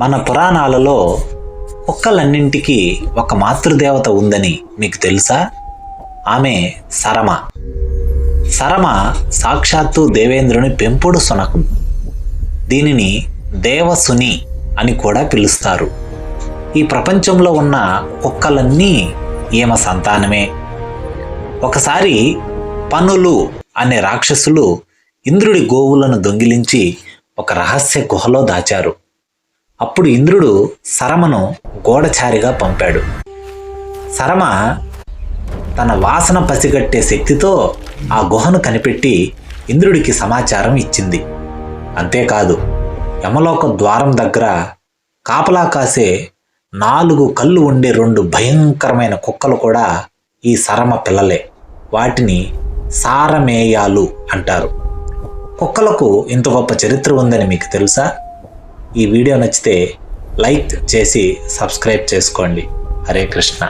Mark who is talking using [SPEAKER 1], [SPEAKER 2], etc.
[SPEAKER 1] మన పురాణాలలో కుక్కలన్నింటికి ఒక మాతృదేవత ఉందని మీకు తెలుసా? ఆమె సరమ. సరమ సాక్షాత్తు దేవేంద్రుని పెంపుడు సునకం దీనిని దేవసుని అని కూడా పిలుస్తారు. ఈ ప్రపంచంలో ఉన్న కుక్కలన్నీ ఈమె సంతానమే. ఒకసారి పనులు అనే రాక్షసులు ఇంద్రుడి గోవులను దొంగిలించి ఒక రహస్య గుహలో దాచారు. అప్పుడు ఇంద్రుడు సరమను గోడచారిగా పంపాడు. సరమ తన వాసన పసిగట్టే శక్తితో ఆ గుహను కనిపెట్టి ఇంద్రుడికి సమాచారం ఇచ్చింది. అంతేకాదు యమలోక ద్వారం దగ్గర కాపలా కాసే నాలుగు కళ్ళు ఉండే రెండు భయంకరమైన కుక్కలు కూడా ఈ సరమ పిల్లలే. వాటిని సారమేయాలు అంటారు. కుక్కలకు ఇంత గొప్ప చరిత్ర ఉందని మీకు తెలుసా? ఈ వీడియో నచ్చితే లైక్ చేసి సబ్స్క్రైబ్ చేసుకోండి. హరే కృష్ణ.